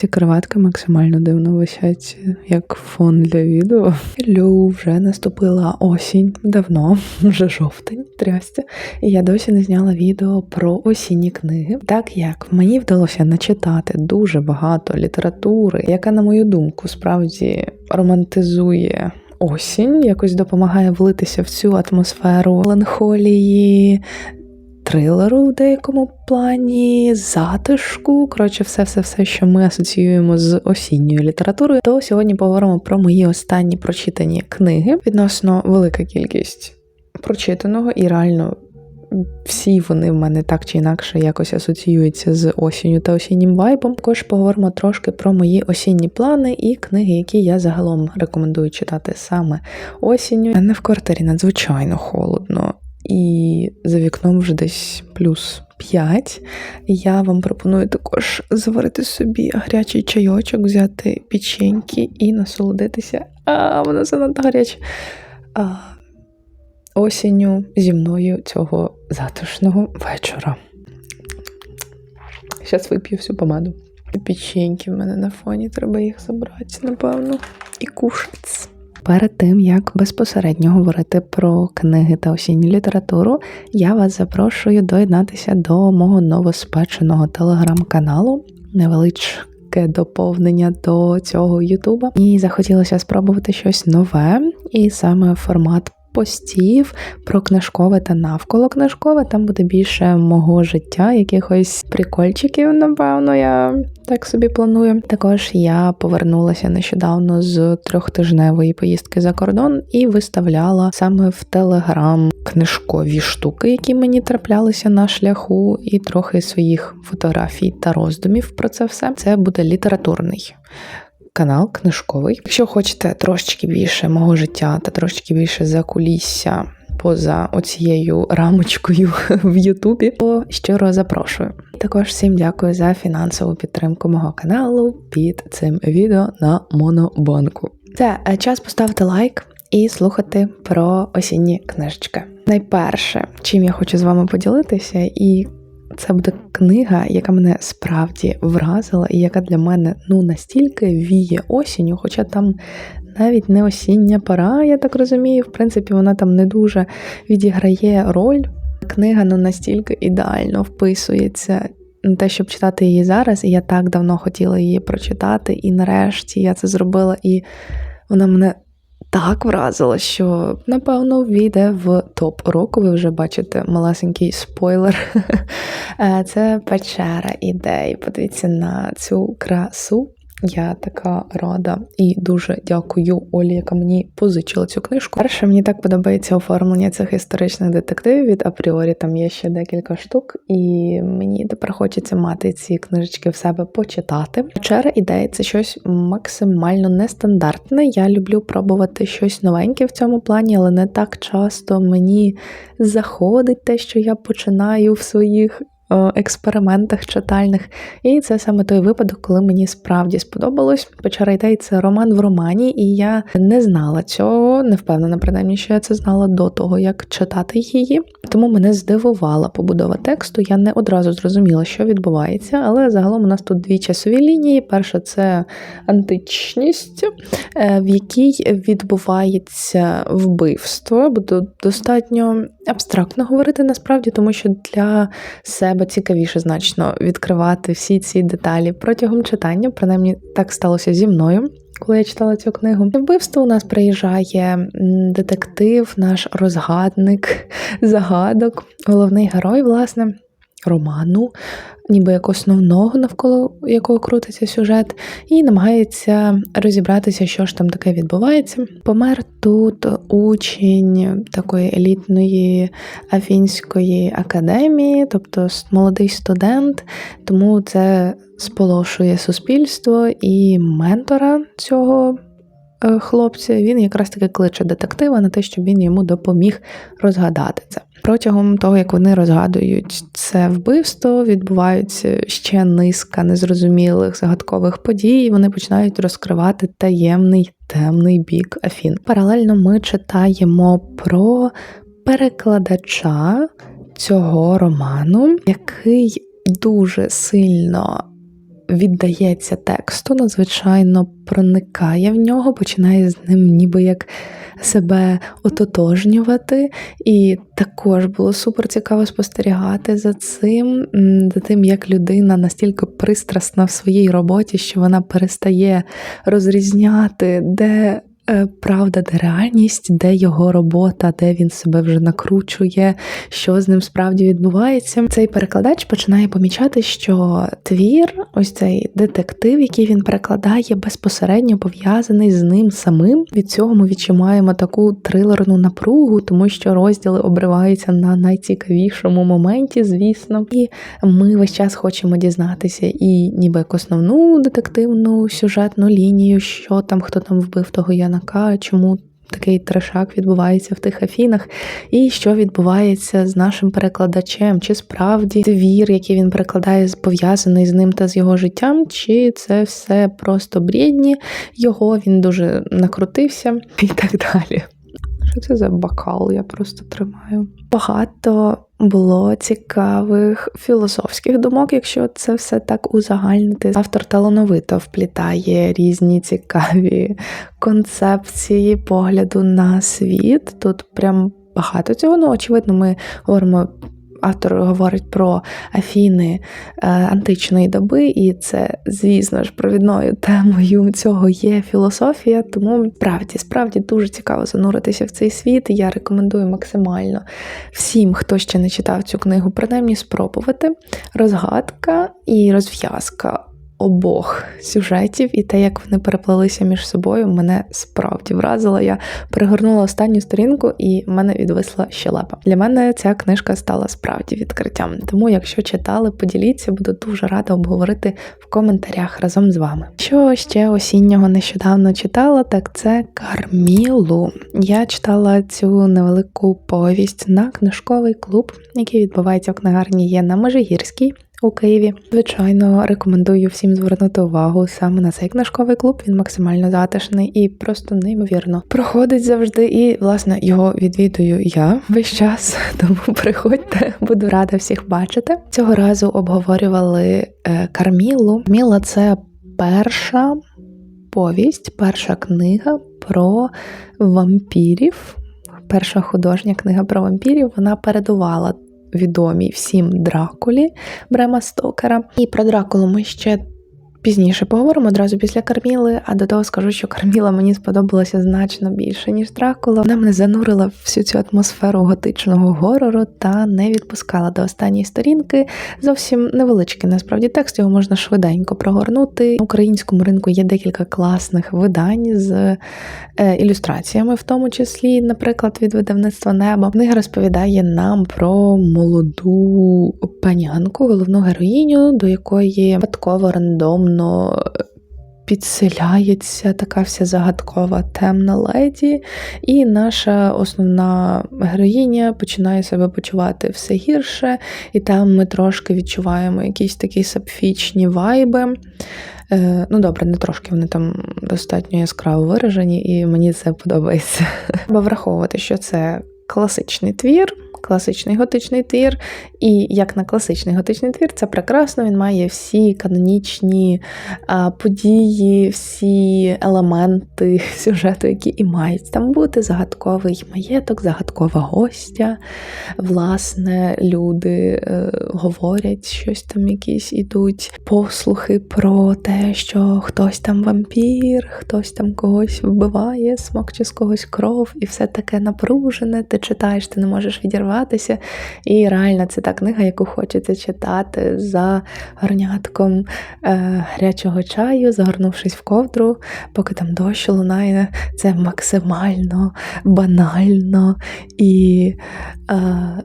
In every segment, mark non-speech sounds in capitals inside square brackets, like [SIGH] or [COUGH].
Ці кроватки максимально дивно висять як фон для відео. Лю вже наступила осінь давно, [LAUGHS] вже жовтень, трястя. І я досі не зняла відео про осінні книги, так як мені вдалося начитати дуже багато літератури, яка, на мою думку, справді романтизує. Осінь якось допомагає влитися в цю атмосферу меланхолії, трилеру в деякому плані, затишку. Коротше, все, все, все, що ми асоціюємо з осінньою літературою. То сьогодні поговоримо про мої останні прочитані книги. Відносно велика кількість прочитаного і реально. Всі вони в мене так чи інакше якось асоціюються з осінню та осіннім вайбом. Також поговоримо трошки про мої осінні плани і книги, які я загалом рекомендую читати саме осінню. Не в квартирі надзвичайно холодно і за вікном вже десь плюс 5. Я вам пропоную також заварити собі гарячий чайочок, взяти печеньки і насолодитися. А, воно занадто гаряче. А, Осінню зі мною цього затишного вечора. Зараз вип'ю всю помаду. Печеньки в мене на фоні, треба їх забрати, напевно, і кушать. Перед тим як безпосередньо говорити про книги та осінню літературу, я вас запрошую доєднатися до мого новоспеченого телеграм-каналу. Невеличке доповнення до цього Ютуба. Мені захотілося спробувати щось нове, і саме формат постів про книжкове та навколо книжкове. Там буде більше мого життя, якихось прикольчиків, напевно, я так собі планую. Також я повернулася нещодавно з трьохтижневої поїздки за кордон і виставляла саме в Телеграм книжкові штуки, які мені траплялися на шляху, і трохи своїх фотографій та роздумів про це все. Це буде літературний канал книжковий. Якщо хочете трошечки більше мого життя та трошечки більше закулісся поза оцією рамочкою [LAUGHS] в Ютубі, то щиро запрошую. Також всім дякую за фінансову підтримку мого каналу під цим відео на Монобанку. Це е, час поставити лайк і слухати про осінні книжечки. Найперше, чим я хочу з вами поділитися, і це буде книга, яка мене справді вразила, і яка для мене ну настільки віє осінню, хоча там навіть не осіння пора, я так розумію. В принципі, вона там не дуже відіграє роль. Книга ну настільки ідеально вписується на те, щоб читати її зараз. І я так давно хотіла її прочитати, і нарешті я це зробила, і вона мене так вразило, що напевно війде в топ року. Ви вже бачите малесенький спойлер. [LAUGHS] Е, це печера ідей. Подивіться на цю красу. Я така рада і дуже дякую Олі, яка мені позичила цю книжку. Перше, мені так подобається оформлення цих історичних детективів від апріорі. Там є ще декілька штук, і мені тепер хочеться мати ці книжечки в себе почитати. Вчора ідея це щось максимально нестандартне. Я люблю пробувати щось новеньке в цьому плані, але не так часто мені заходить те, що я починаю в своїх експериментах читальних. І це саме той випадок, коли мені справді сподобалось. Почарайтей це роман в романі, і я не знала цього, не впевнена, принаймні, що я це знала до того, як читати її. Тому мене здивувала побудова тексту. Я не одразу зрозуміла, що відбувається, але загалом у нас тут дві часові лінії. Перша це античність, е, в якій відбувається вбивство. Буду достатньо абстрактно говорити насправді, тому що для себе цікавіше значно відкривати всі ці деталі протягом читання. Принаймні так сталося зі мною. Коли я читала цю книгу, вбивство у нас приїжджає детектив, наш розгадник [LAUGHS] загадок, головний герой, власне, роману, ніби як основного, навколо якого крутиться сюжет, і намагається розібратися, що ж там таке відбувається. Помер тут учень такої елітної афінської академії, тобто молодий студент, тому це сполошує суспільство і ментора цього. Е, хлопця він якраз таки кличе детектива на те, щоб він йому допоміг розгадати це. Протягом того, як вони розгадують це вбивство, відбуваються ще низка незрозумілих загадкових подій, і вони починають розкривати таємний темний бік Афін. Паралельно ми читаємо про перекладача цього роману, який дуже сильно віддається тексту, надзвичайно проникає в нього, починає з ним ніби як себе ототожнювати. І також було супер цікаво спостерігати за цим, за тим, як людина настільки пристрасна в своїй роботі, що вона перестає розрізняти, де правда, де реальність, де його робота, де він себе вже накручує, що з ним справді відбувається. Цей перекладач починає помічати, що твір, ось цей детектив, який він перекладає, безпосередньо пов'язаний з ним самим. Від цього ми відчуваємо таку трилерну напругу, тому що розділи обриваються на найцікавішому моменті, звісно, і ми весь час хочемо дізнатися і ніби як основну детективну сюжетну лінію, що там, хто там вбив того Яна юнака, чому такий трешак відбувається в тих афінах, і що відбувається з нашим перекладачем, чи справді твір, який він перекладає, пов'язаний з ним та з його життям, чи це все просто брідні його, він дуже накрутився [LAUGHS] і так далі. Що це за бокал? Я просто тримаю. Багато було цікавих філософських думок, якщо це все так узагальнити. Автор талановито вплітає різні цікаві концепції погляду на світ. Тут прям багато цього. Ну, очевидно, ми говоримо автор говорить про Афіни е, античної доби, і це, звісно ж, провідною темою цього є філософія. Тому справді, справді дуже цікаво зануритися в цей світ. Я рекомендую максимально всім, хто ще не читав цю книгу, принаймні спробувати. Розгадка і розв'язка обох сюжетів, і те, як вони переплелися між собою, мене справді вразило. Я перегорнула останню сторінку, і мене відвисла щелепа. Для мене ця книжка стала справді відкриттям. Тому, якщо читали, поділіться, буду дуже рада обговорити в коментарях разом з вами. Що ще осіннього нещодавно читала, так це Кармілу. Я читала цю невелику повість на книжковий клуб, який відбувається в книгарні є на Межигірській у Києві. Звичайно, рекомендую всім звернути увагу саме на цей книжковий клуб. Він максимально затишний і просто неймовірно проходить завжди. І власне його відвідую я весь час. [LAUGHS] Тому приходьте, буду рада всіх бачити. Цього разу обговорювали е, Кармілу. Міла це перша повість, перша книга про вампірів. Перша художня книга про вампірів вона передувала відомій всім Дракулі Брема Стокера. І про Дракулу ми ще Пізніше поговоримо одразу після Карміли, а до того скажу, що Карміла мені сподобалася значно більше, ніж Дракула. Вона мене занурила всю цю атмосферу готичного горору та не відпускала до останньої сторінки. Зовсім невеличкий, насправді текст його можна швиденько прогорнути. На українському ринку є декілька класних видань з е, ілюстраціями, в тому числі, наприклад, від видавництва Небо. Книга розповідає нам про молоду панянку, головну героїню, до якої випадково рандомно раптомно підселяється така вся загадкова темна леді, і наша основна героїня починає себе почувати все гірше, і там ми трошки відчуваємо якісь такі сапфічні вайби. Е, ну, добре, не трошки вони там достатньо яскраво виражені, і мені це подобається. [LAUGHS] Треба враховувати, що це класичний твір класичний готичний твір. І як на класичний готичний твір, це прекрасно, він має всі канонічні події, всі елементи [LAUGHS] сюжету, які і мають там бути. Загадковий маєток, загадкова гостя. Власне, люди е, говорять, щось там якісь ідуть, послухи про те, що хтось там вампір, хтось там когось вбиває, смокче з когось кров, і все таке напружене. Ти читаєш, ти не можеш відірвати відірватися. І реально це та книга, яку хочеться читати за горнятком е, гарячого чаю, загорнувшись в ковдру, поки там дощ лунає. Це максимально банально і е,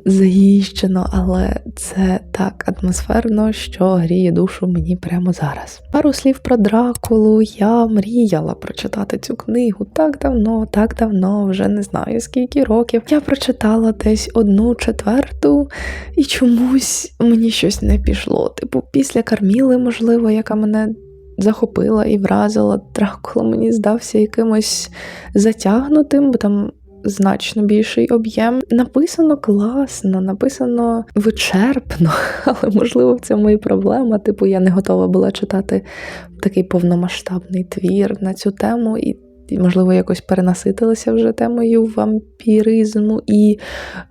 заїжджено, але це так атмосферно, що гріє душу мені прямо зараз. Пару слів про Дракулу. Я мріяла прочитати цю книгу так давно, так давно, вже не знаю скільки років. Я прочитала десь одну четверту, і чомусь мені щось не пішло. Типу, після Карміли, можливо, яка мене захопила і вразила. Дракула мені здався якимось затягнутим, бо там значно більший об'єм. Написано класно, написано вичерпно, [LAUGHS] але можливо в цьому і проблема. Типу, я не готова була читати такий повномасштабний твір на цю тему, і можливо, якось перенаситилася вже темою вампіризму і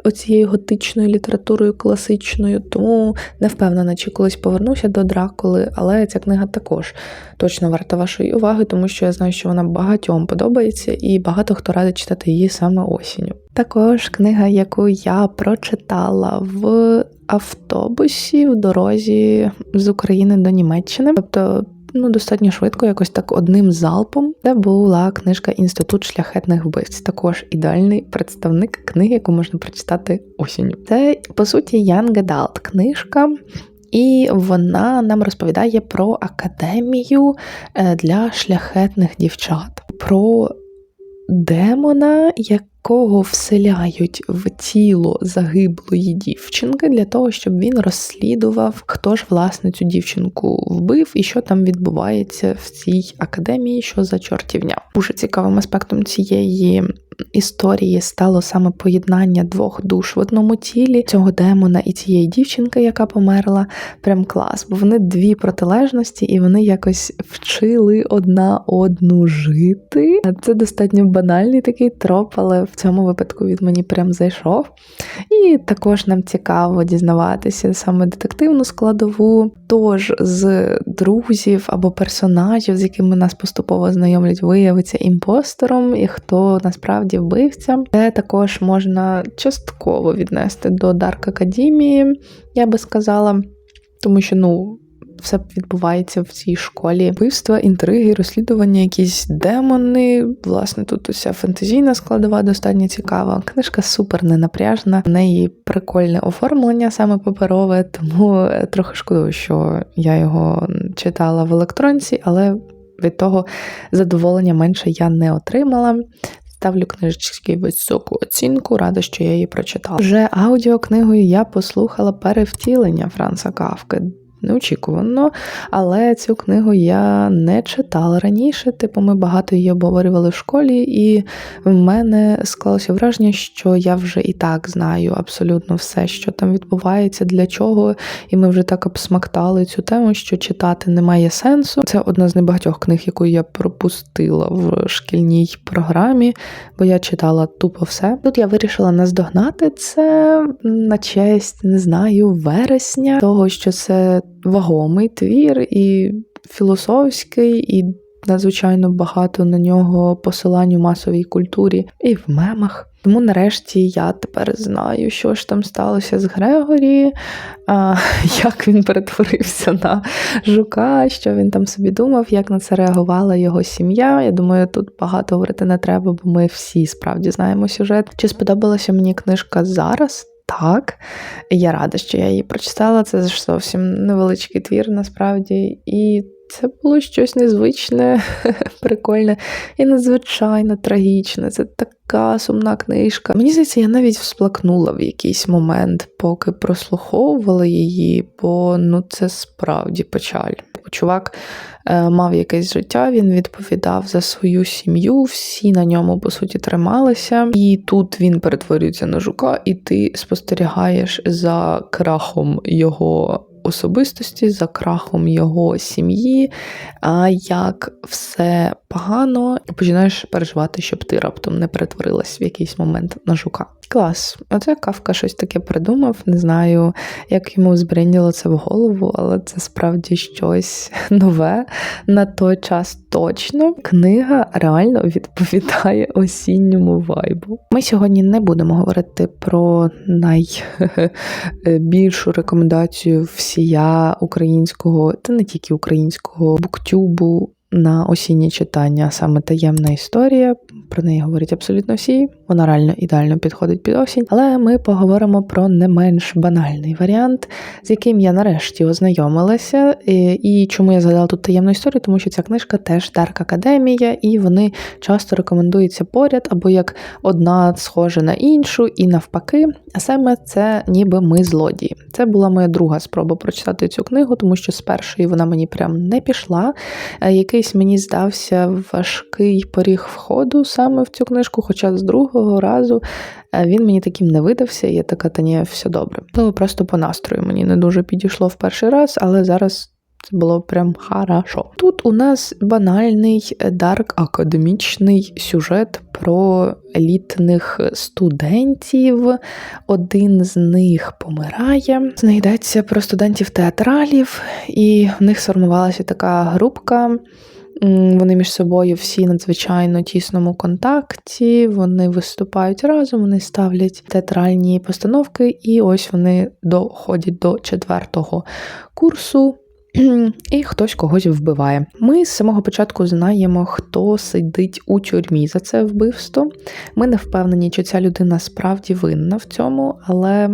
оцією готичною літературою класичною. Тому не впевнена, чи колись повернуся до Дракули, але ця книга також точно варта вашої уваги, тому що я знаю, що вона багатьом подобається, і багато хто радить читати її саме осінню. Також книга, яку я прочитала в автобусі в дорозі з України до Німеччини, тобто. Ну, достатньо швидко, якось так одним залпом, де була книжка Інститут шляхетних вбивць. Також ідеальний представник книги, яку можна прочитати осінню. Це по суті Young Adult книжка, і вона нам розповідає про академію е, для шляхетних дівчат, про демона, якого вселяють в тіло загиблої дівчинки для того, щоб він розслідував, хто ж власне цю дівчинку вбив і що там відбувається в цій академії, що за чортівня. Дуже цікавим аспектом цієї історії стало саме поєднання двох душ в одному тілі цього демона і цієї дівчинки, яка померла. Прям клас, бо вони дві протилежності, і вони якось вчили одна одну жити. Це достатньо банальний такий троп, але в цьому випадку він мені прям зайшов. І також нам цікаво дізнаватися саме детективну складову. Тож з друзів або персонажів, з якими нас поступово знайомлять, виявиться імпостером, і хто насправді вбивця. Це також можна частково віднести до Дарк Академії, я би сказала, тому що, ну. Все відбувається в цій школі. Вбивства, інтриги, розслідування, якісь демони. Власне, тут уся фантазійна складова достатньо цікава. Книжка супер ненапряжна, в неї прикольне оформлення, саме паперове, тому трохи шкодую, що я його читала в електронці, але від того задоволення менше я не отримала. Ставлю книжечки високу оцінку, рада, що я її прочитала. Вже аудіокнигою я послухала перевтілення Франца Кавки неочікувано, але цю книгу я не читала раніше. Типу, ми багато її обговорювали в школі, і в мене склалося враження, що я вже і так знаю абсолютно все, що там відбувається, для чого. І ми вже так обсмактали цю тему, що читати немає сенсу. Це одна з небагатьох книг, яку я пропустила в шкільній програмі, бо я читала тупо все. Тут я вирішила наздогнати це на честь, не знаю, вересня, того, що це вагомий твір і філософський, і надзвичайно багато на нього посилань у масовій культурі і в мемах. Тому нарешті я тепер знаю, що ж там сталося з Грегорі, а, [LAUGHS] як він перетворився на жука, що він там собі думав, як на це реагувала його сім'я. Я думаю, тут багато говорити не треба, бо ми всі справді знаємо сюжет. Чи сподобалася мені книжка зараз? Так, я рада, що я її прочитала. Це ж зовсім невеличкий твір, насправді, і це було щось незвичне, [LAUGHS] прикольне і надзвичайно трагічне. Це така сумна книжка. Мені здається, я навіть всплакнула в якийсь момент, поки прослуховувала її, бо ну це справді печаль. Чувак е, мав якесь життя, він відповідав за свою сім'ю, всі на ньому, по суті, трималися. І тут він перетворюється на жука, і ти спостерігаєш за крахом його особистості, за крахом його сім'ї, а як все погано, починаєш переживати, щоб ти раптом не перетворилась в якийсь момент на жука. Клас, оце Кавка щось таке придумав. Не знаю, як йому збриняло це в голову, але це справді щось [LAUGHS] нове на той час точно. Книга реально відповідає осінньому вайбу. Ми сьогодні не будемо говорити про найбільшу [LAUGHS] рекомендацію всія українського, та не тільки українського буктюбу на осіннє читання, саме таємна історія. Про неї говорять абсолютно всі. Вона реально ідеально підходить під осінь. Але ми поговоримо про не менш банальний варіант, з яким я нарешті ознайомилася. І чому я згадала тут таємну історію, тому що ця книжка теж Дарк Академія, і вони часто рекомендуються поряд або як одна схожа на іншу, і навпаки. А саме це ніби ми злодії. Це була моя друга спроба прочитати цю книгу, тому що з першої вона мені прям не пішла. Якийсь мені здався важкий поріг входу. саме в цю книжку, хоча з другого разу е, він мені таким не видався, і я така, та ні, все добре. Можливо, просто по настрою мені не дуже підійшло в перший раз, але зараз. Це було прям хорошо. Тут у нас банальний дарк академічний сюжет про елітних студентів. Один з них помирає. Знайдеться про студентів театралів, і в них сформувалася така групка. Вони між собою всі надзвичайно тісному контакті, вони виступають разом, вони ставлять театральні постановки, і ось вони доходять до четвертого курсу. І хтось когось вбиває. Ми з самого початку знаємо, хто сидить у тюрмі за це вбивство. Ми не впевнені, чи ця людина справді винна в цьому, але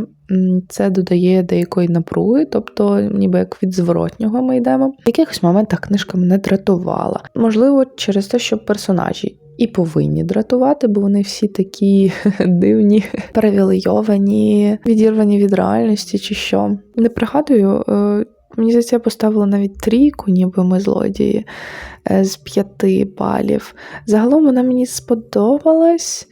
це додає деякої напруги, тобто, ніби як від зворотнього ми йдемо. В якихось моментах книжка мене дратувала. Можливо, через те, що персонажі. І повинні дратувати, бо вони всі такі [LAUGHS] дивні, привілейовані, відірвані від реальності, чи що. Не пригадую, е, Мені здається, я поставила навіть трійку, ніби ми злодії е, з п'яти балів. Загалом вона мені сподобалась,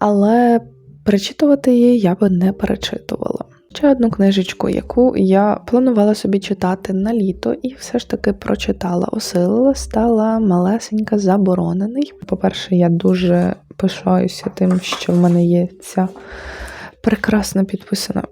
але перечитувати її я би не перечитувала. Ще одну книжечку, яку я планувала собі читати на літо, і все ж таки прочитала, осилила, стала малесенька заборонений. По-перше, я дуже пишаюся тим, що в мене є ця прекрасно підписана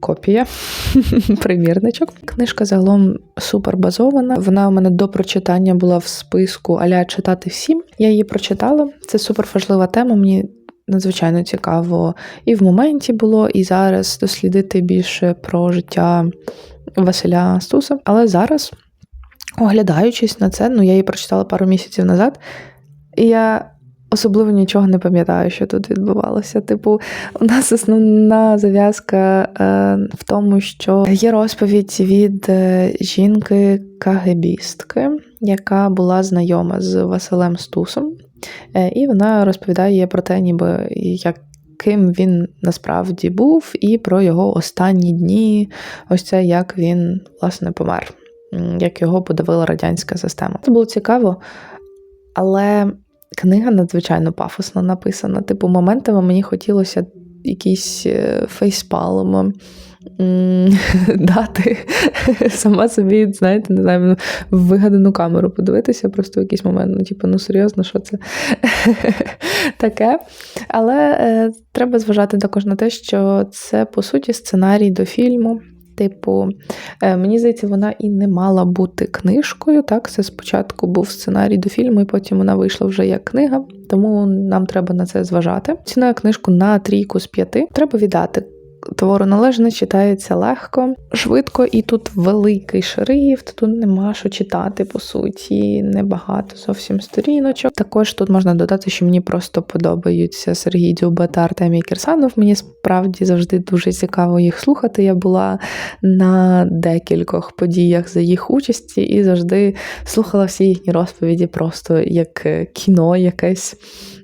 копія, [LAUGHS] примірничок. Книжка загалом супер базована. Вона у мене до прочитання була в списку аля читати всім. Я її прочитала. Це супер важлива тема. Мені. Надзвичайно цікаво і в моменті було, і зараз дослідити більше про життя Василя Стуса. Але зараз, оглядаючись на це, ну я її прочитала пару місяців назад, і я особливо нічого не пам'ятаю, що тут відбувалося. Типу, у нас основна зав'язка е, в тому, що є розповідь від е, жінки кагебістки, яка була знайома з Василем Стусом, е, і вона розповідає про те, ніби як. Ким він насправді був, і про його останні дні, ось це як він власне помер, як його подавила радянська система. Це було цікаво, але Книга надзвичайно пафосно написана. Типу, моментами мені хотілося якийсь е, фейспалом [LAUGHS] дати [LAUGHS] сама собі, знаєте, не знаю, в вигадану камеру подивитися просто в якийсь момент. Ну, типу, ну серйозно, що це [LAUGHS] таке. Але е, треба зважати також на те, що це, по суті, сценарій до фільму. Типу, е, мені здається, вона і не мала бути книжкою. Так, це спочатку був сценарій до фільму, і потім вона вийшла вже як книга, тому нам треба на це зважати. Ціною книжку на трійку з п'яти. Треба віддати твору належне читається легко, швидко, і тут великий шрифт, тут нема що читати, по суті, небагато зовсім сторіночок. Також тут можна додати, що мені просто подобаються Сергій Дзюбатар та Мій Кирсанов. Мені справді завжди дуже цікаво їх слухати. Я була на декількох подіях за їх участі і завжди слухала всі їхні розповіді, просто як кіно якесь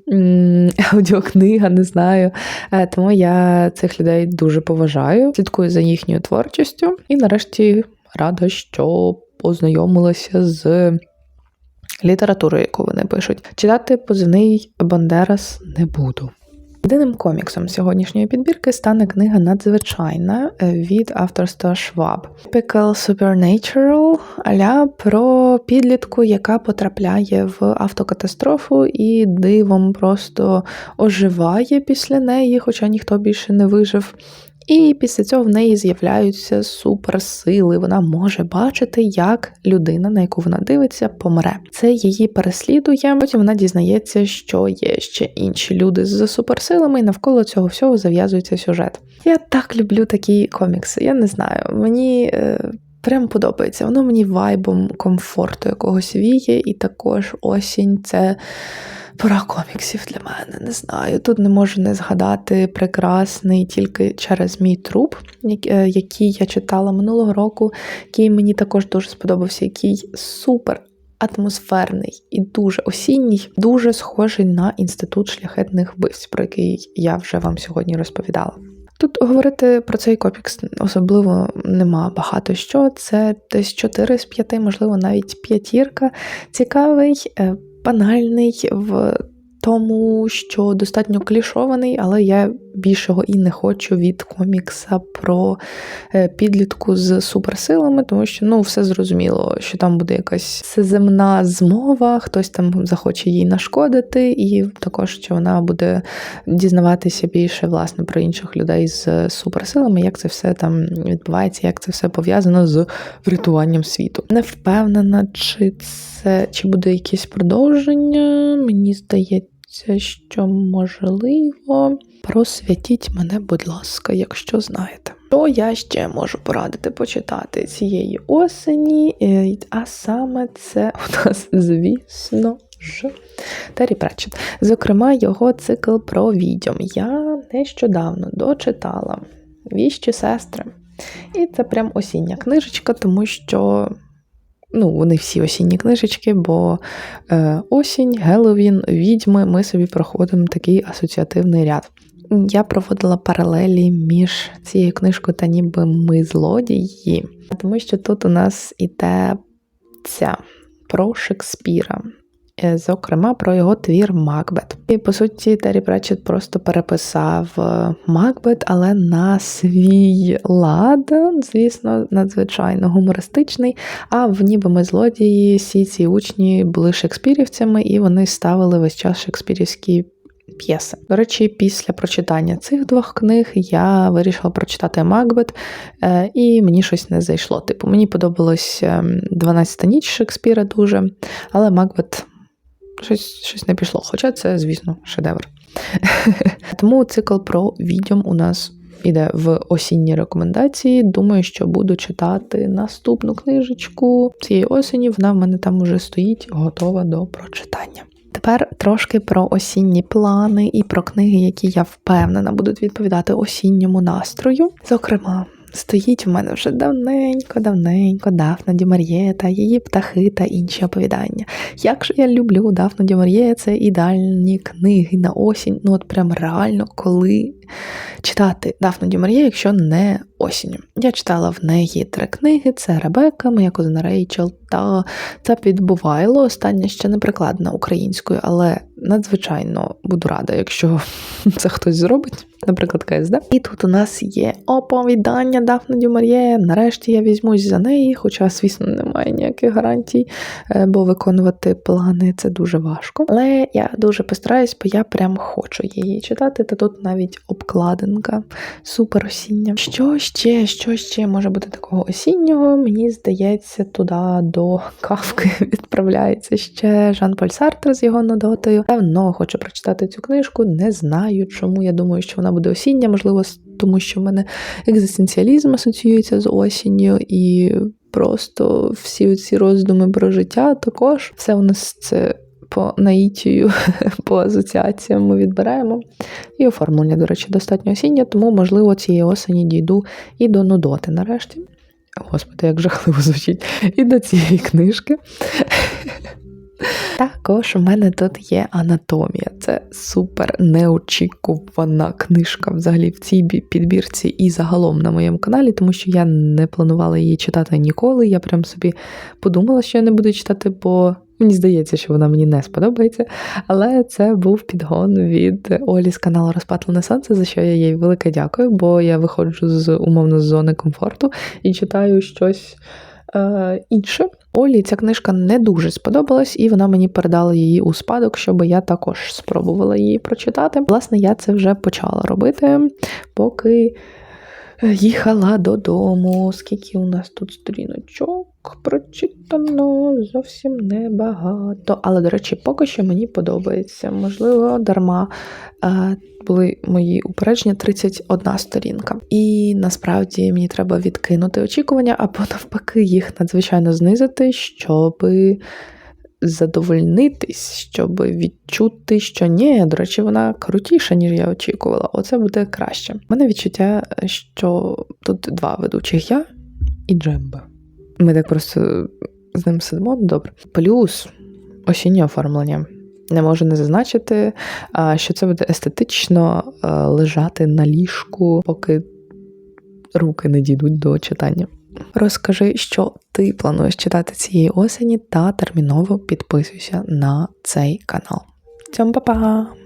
[LAUGHS] аудіокнига, не знаю. Е, тому я цих людей дуже поважаю, слідкую за їхньою творчістю і, нарешті, рада, що познайомилася з літературою, яку вони пишуть. Читати позивний Бандерас не буду. Єдиним коміксом сьогоднішньої підбірки стане книга надзвичайна від авторства Шваб Typical Supernatural аля про підлітку, яка потрапляє в автокатастрофу і дивом просто оживає після неї, хоча ніхто більше не вижив. І після цього в неї з'являються суперсили. Вона може бачити, як людина, на яку вона дивиться, помре. Це її переслідує. Потім вона дізнається, що є ще інші люди з суперсилами, і навколо цього всього зав'язується сюжет. Я так люблю такі комікси. Я не знаю. Мені. Е... Прям подобається. Воно мені вайбом комфорту якогось віє, і також осінь це Пора коміксів для мене, не знаю. Тут не можу не згадати прекрасний тільки через мій труп, е, який я читала минулого року, який мені також дуже сподобався, який супер. Атмосферний і дуже осінній, дуже схожий на інститут шляхетних вбивць, про який я вже вам сьогодні розповідала. Тут говорити про цей комікс особливо нема багато що. Це десь 4 з 5, можливо, навіть п'ятірка. Цікавий, е, банальний в тому що достатньо клішований, але я більшого і не хочу від комікса про е, підлітку з суперсилами, тому що ну все зрозуміло, що там буде якась всеземна змова, хтось там захоче їй нашкодити, і також що вона буде дізнаватися більше власне про інших людей з суперсилами, як це все там відбувається, як це все пов'язано з врятуванням світу. Не впевнена, чи це чи буде якесь продовження. Мені здається, що можливо. Просвятіть мене, будь ласка, якщо знаєте. Що я ще можу порадити почитати цієї осені, Е, а саме це у нас, звісно ж, Террі Претчет. Зокрема, його цикл про відьом. Я нещодавно дочитала віщі сестри. І це прям осіння книжечка, тому що. Ну, вони всі осінні книжечки, бо е, осінь, Геловін, відьми, ми собі проходимо такий асоціативний ряд. Я проводила паралелі між цією книжкою та ніби ми злодії, тому що тут у нас іде ця про Шекспіра. Е, Зокрема, про його твір Макбет. І по суті, Террі Претчет просто переписав е, Макбет, але на свій лад, звісно, надзвичайно гумористичний. А в ніби ми злодії, всі ці учні були шекспірівцями, і вони ставили весь час шекспірівські п'єси. До речі, після прочитання цих двох книг я вирішила прочитати Макбет, е, і мені щось не зайшло. Типу, мені подобалось 12-та ніч Шекспіра дуже, але Макбет щось, щось не пішло. Хоча це, звісно, шедевр. [LAUGHS] Тому цикл про відьом у нас. Іде в осінні рекомендації. Думаю, що буду читати наступну книжечку цієї осені. Вона в мене там уже стоїть, готова до прочитання. Тепер трошки про осінні плани і про книги, які я впевнена будуть відповідати осінньому настрою. Зокрема, стоїть в мене вже давненько-давненько Дафна Дімар'є та її птахи та інші оповідання. Як же я люблю Дафну Дімар'є, це ідеальні книги на осінь. Ну от прям реально, коли читати Дафну Дімар'є, якщо не осінню. Я читала в неї три книги: це Ребека, Моя кузина Рейчел та це підбувайло. Остання ще не прикладена українською, але надзвичайно буду рада, якщо [LAUGHS] це хтось зробить, наприклад, КСД. І тут у нас є оповідання Дафна Дюмар'є. Нарешті я візьмусь за неї, хоча, звісно, немає ніяких гарантій, е, бо виконувати плани це дуже важко. Але я дуже постараюсь, бо я прям хочу її читати. Та тут навіть обкладинка супер осіння. Що ще, що ще може бути такого осіннього? Мені здається, туди до кавки [LAUGHS] відправляється ще Жан-Поль Сартер з його нудотою. Давно хочу прочитати цю книжку, не знаю, чому. Я думаю, що вона буде осіння, можливо, тому що в мене екзистенціалізм асоціюється з осінню, і просто всі ці роздуми про життя також. Все у нас це. По наїтію, [LAUGHS] по асоціаціям ми відбираємо. І оформлення, до речі, достатньо осіннє, тому, можливо, цієї осені дійду і до Нудоти нарешті. Господи, як жахливо звучить, і до цієї книжки. [LAUGHS] Також у мене тут є анатомія. Це супер неочікувана книжка взагалі в цій підбірці і загалом на моєму каналі, тому що я не планувала її читати ніколи. Я прям собі подумала, що я не буду читати, бо мені здається, що вона мені не сподобається. Але це був підгон від Олі з каналу Розпатлене Сонце, за що я їй велике дякую, бо я виходжу з умовно з зони комфорту і читаю щось е, інше. Олі ця книжка не дуже сподобалась, і вона мені передала її у спадок, щоб я також спробувала її прочитати. Власне, я це вже почала робити, поки їхала додому. Скільки у нас тут сторіночок прочитано зовсім небагато. Але, до речі, поки що мені подобається. Можливо, дарма е, були мої упередження 31 сторінка. І насправді мені треба відкинути очікування, або [LAUGHS] навпаки, їх надзвичайно знизити, щоби задовольнитись, щоб відчути, що ні, до речі, вона крутіша, ніж я очікувала. Оце буде краще. У мене відчуття, що тут два ведучих я і Джемба. Ми так просто з ним сидимо добре. Плюс осіннє оформлення. Не можу не зазначити, що це буде естетично лежати на ліжку, поки руки не дійдуть до читання. Розкажи, що ти плануєш читати цієї осені, та терміново підписуйся на цей канал. Цьом па-па!